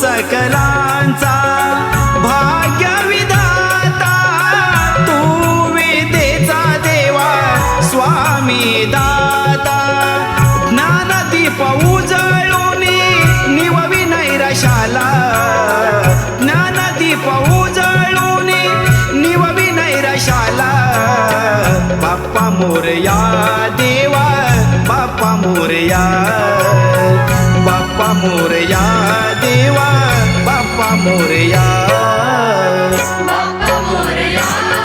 सकलांचा भाग्य विधाता तू विदेचा देवा स्वामी दाता. ज्ञानदीप उजळून निववी नैरशाला. ज्ञानदीप उजळून निववी नैरशाला. बाप्पा मोरया देवा बाप्पा मोरया. बाप्पा मोरया देवा बाप्पा मोरया